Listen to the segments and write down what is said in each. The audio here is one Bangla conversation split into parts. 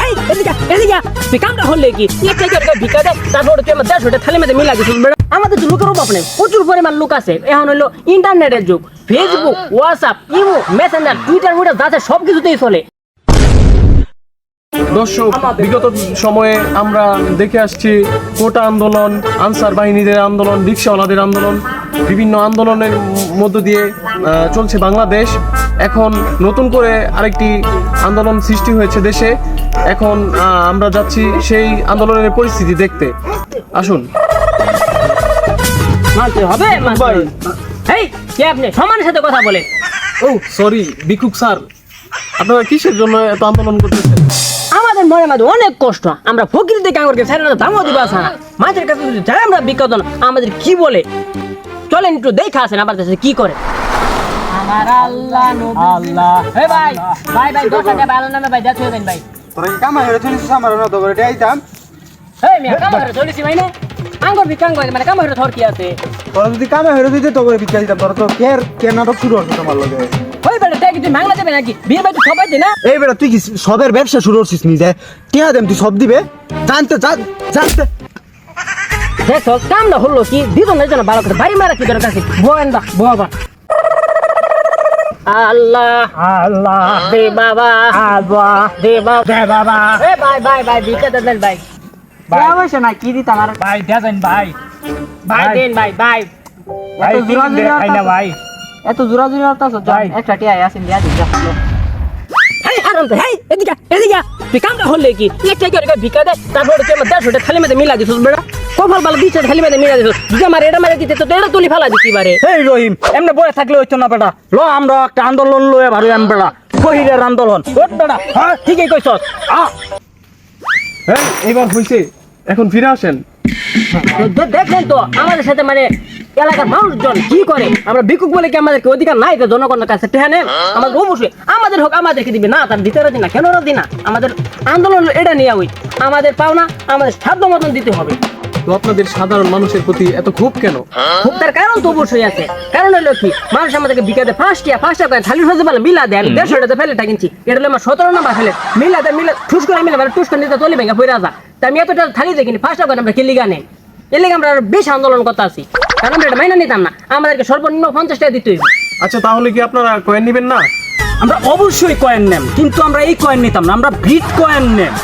হেই, এদিকে এদিকে তুই কামটা কি? একটা করে ভিক্ষা দে। তুই আমার থালি মিলা আমাদের তো নেই, প্রচুর পরিমাণ লোক আছে। এখন হলো ইন্টারনেটের যুগ। Facebook WhatsApp imo messenger Twitter মুইটার যাতে সব কিছুতেই চলে। দর্শক, বিগত সময়ে আমরা দেখে আসছি কোটা আন্দোলন, আনসার বাহিনীদের আন্দোলন, রিক্সাওয়ালাদের আন্দোলন। বিভিন্ন আন্দোলনের মধ্য দিয়ে চলছে বাংলাদেশ। এখন নতুন করে আরেকটি আন্দোলন সৃষ্টি হয়েছে দেশে। এখন আমরা যাচ্ছি সেই আন্দোলনের পরিস্থিতি দেখতে। আসুন। হবে এই কে আপনি? সমানের সাথে কথা বলে। ও সরি বিকুক স্যার। আপনারা কিসের জন্য এত আন্দোলন করতেছেন? আমাদের মনে মাঝে অনেক কষ্ট। আমরা ফকির দিকে আমাকে স্যার দামও দিবা না। মাঝের কাছে যদি আমরা আমাদের কি বলে? চলেন একটু দেখা আসেন আমার কাছে কি করে। আমার আল্লাহ আল্লাহ। হে ভাই ভাই ভাই দশ টাকা ভালো নামে ভাই দেখো দেন ভাই। তোরা কি কামা হেরে চলিস আমার না করে আইতাম। হে মিয়া কাম করে চলিছি ভাই না? আঙ্গুর বিকাং করে মানে কাম করে ধর কি আছে? তোরা যদি কামা হেরে দিতে তো করে বিক্রি দিতাম তোরা তো কের কে নাটক শুরু হচ্ছে তোমার লগে। ওই বেটা দেখ তুই মাংলা দেবে নাকি? বিয়ে বাড়ি সবাই দে না? এই বেটা তুই কি সবের ব্যবসা শুরু করছিস নিজে? টিয়া দেম তুই সব দিবে? জানতে জানতে দেখ কামটা হলো কি? না যেন ভালো করে ভাই মারা কি দরকার আছে বয়েন দা বাবা আল্লাহ আল্লাহ দে বাবা। আল্লাহ দে বাবা। দে বাবা। এ ভাই ভাই ভাই দিতে দেন ভাই। ভাই। অবশ্য না? কি দিতাম আর? ভাই দেন ভাই। ভাই দেন ভাই ভাই। ভাই জোরা জোরা দেখাই না ভাই। এত জোরা জোরা তো ভাই। একটা টিয়া আসেন দিয়া দিন হেই হারাম তো হেই এদিকে এদিকে তুই কামটা হলে কি? একটা করে ভিক্ষা দে? তারপর তুই আমার দেড়শোটা থালি মেয়েদের মিলা দিছিস বেটা কপাল ভালো দিচ্ছে থালি মেয়েদের মিলা দিছিস যদি আমার এটা মারে দিতে তো এটা তুলি ফেলা দিতি বারে। এই রহিম এমনি বয়ে থাকলে হইতো না বেটা। ল আমরা একটা আন্দোলন লয়ে ভালো এম বেটা। শহীদের আন্দোলন। ওট বেটা হ্যাঁ ঠিকই কইছস। আ। হ্যাঁ এবার হয়েছে এখন ফিরে আসেন। তো দেখলেন তো আমাদের সাথে মানে এলাকার মানুষজন কি করে? আমরা ভিক্ষুক বলে কি আমাদেরকে অধিকার নাই তো জনগণের কাছে? টেহা নেন। আমাদের অবশ্যই আমাদের হোক আমাদেরকে দিবে। না তার দিতে রাজি না কেন রাজি না আমাদের আন্দোলন এটা নিয়ে ওই আমাদের পাওনা আমাদের সাধ্য মতন দিতে হবে। তো আপনাদের সাধারণ মানুষের প্রতি এত ক্ষোভ কেন? খুব তার কারণ তো অবশ্যই আছে। কারণ হলো কি মানুষ আমাদেরকে বিকাতে ফার্স্ট ইয়ার ফার্স্ট ইয়ার থালি হতে পারলে মিলা দেয় আমি দেড়শো টাকা ফেলে কিনছি। এটা হলো আমার সতেরো নাম্বার ফেলে। মিলা দেয় মিলা ঠুস করে মিলা মানে টুস করে নিতে চলে ভেঙে পড়ে আসা। তা আমি এতটা থালি দেখিনি ফার্স্ট ইয়ার আমরা কিলি গানে। এর লেগে আমরা বেশি আন্দোলন করতে আসি। কারণ আমরা এটা মাইনা নিতাম না। আমাদেরকে সর্বনিম্ন পঞ্চাশ টাকা দিতে হইবে। আচ্ছা তাহলে কি আপনারা কয়েন নেবেন না? আমরা অবশ্যই কয়েন নেম কিন্তু আমরা এই কয়েন নিতাম না। আমরা ব্রিড কয়েন নেম।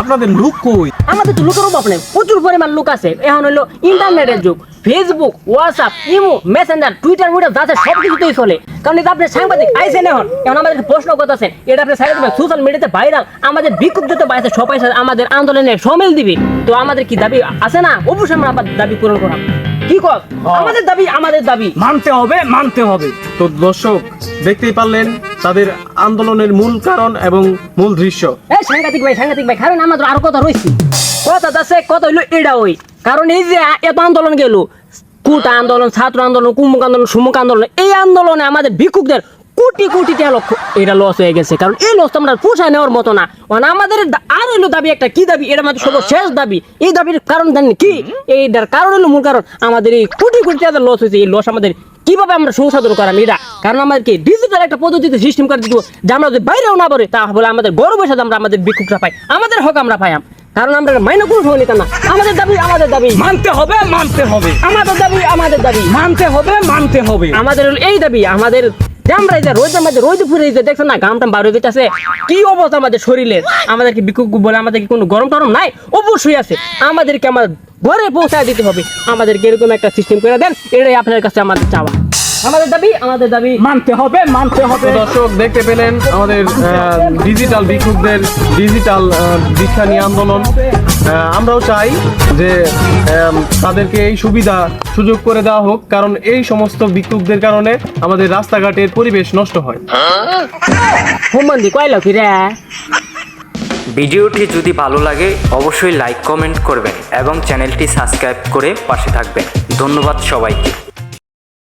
আপনাদের লুক কই? আমাদের তো লোকের অভাব প্রচুর পরিমাণ লোক আছে। এখন হলো ইন্টারনেটের যুগ। Facebook WhatsApp imo messenger Twitter মুইটার যাতে সব কিছুতেই চলে। কারণ এটা আপনি সাংবাদিক আইসেন এখন এখন আমাদের প্রশ্ন করতেছেন এটা আপনি সাইড দেবেন সোশ্যাল মিডিয়াতে ভাইরাল আমাদের বিক্ষোভ যত বাইরে সবাই আমাদের আন্দোলনে সমিল দিবে। তো আমাদের কি দাবি আছে না? অবশ্যই আমরা আবার দাবি পূরণ করাম কি কর? আমাদের দাবি আমাদের দাবি। মানতে হবে মানতে হবে। তো দর্শক দেখতেই পারলেন তাদের আন্দোলনের মূল কারণ এবং মূল দৃশ্য। এই সাংঘাতিক ভাই সাংঘাতিক ভাই কারণ আমাদের আরও কথা রয়েছে কথা আছে কথা হইল এটা ওই। কারণ এই যে এত আন্দোলন গেল, কুট আন্দোলন, ছাত্র আন্দোলন, কুমুক আন্দোলন, সুমুক আন্দোলন, এই আন্দোলনে আমাদের ভিক্ষুকদের কোটি কোটি টাকা লক্ষ, এটা লস হয়ে গেছে। কারণ এই লস আমরা পোষায় নেওয়ার মতো না। মানে আমাদের আর হইল দাবি একটা, কি দাবি? এটা আমাদের সর্বশেষ দাবি। এই দাবির কারণ জানেন কি? এইটার কারণ হলো মূল কারণ, আমাদের এই কোটি কোটি টাকা লস হয়েছে। এই লস আমাদের কীভাবে আমরা সংশোধন করাম এটা? কারণ আমাদেরকে ডিজিটাল একটা পদ্ধতিতে সিস্টেম করে দিব, যে আমরা যদি বাইরেও না পারি, তাহলে আমাদের গর্ব সাথে আমরা আমাদের বিক্ষুকটা পাই। আমাদের হক আমরা পাইয়াম কারণ আমরা মাইনে কোনো সময় নিতাম না। আমাদের দাবি আমাদের দাবি। মানতে হবে মানতে হবে। আমাদের দাবি আমাদের দাবি। মানতে হবে মানতে হবে। আমাদের এই দাবি আমাদের আমরা এই যে রোদের মধ্যে রোদ ফুরে যে দেখছেন না গামটাম বার হয়ে যেতেছে কি অবস্থা আমাদের শরীরের আমাদেরকে বিক্ষুক বলে আমাদের কি কোনো গরম টরম নাই? অবশ্যই আছে। আমাদেরকে আমার ঘরে পৌঁছায় দিতে হবে। আমাদেরকে এরকম একটা সিস্টেম করে দেন এটাই আপনার কাছে আমাদের চাওয়া। আমাদের দাবি আমাদের দাবি মানতে হবে মানতে হবে। দর্শক দেখতে পেলেন আমাদের ডিজিটাল ভিক্ষুকদের ডিজিটাল দীক্ষা নিয়ে আন্দোলন। আমরাও চাই যে তাদেরকে এই সুবিধা সুযোগ করে দেওয়া হোক কারণ এই সমস্ত ভিক্ষুকদের কারণে আমাদের রাস্তাঘাটের পরিবেশ নষ্ট হয়। হুমন্দি কয়লো কি রে? ভিডিওটি যদি ভালো লাগে অবশ্যই লাইক কমেন্ট করবেন এবং চ্যানেলটি সাবস্ক্রাইব করে পাশে থাকবেন। ধন্যবাদ সবাইকে।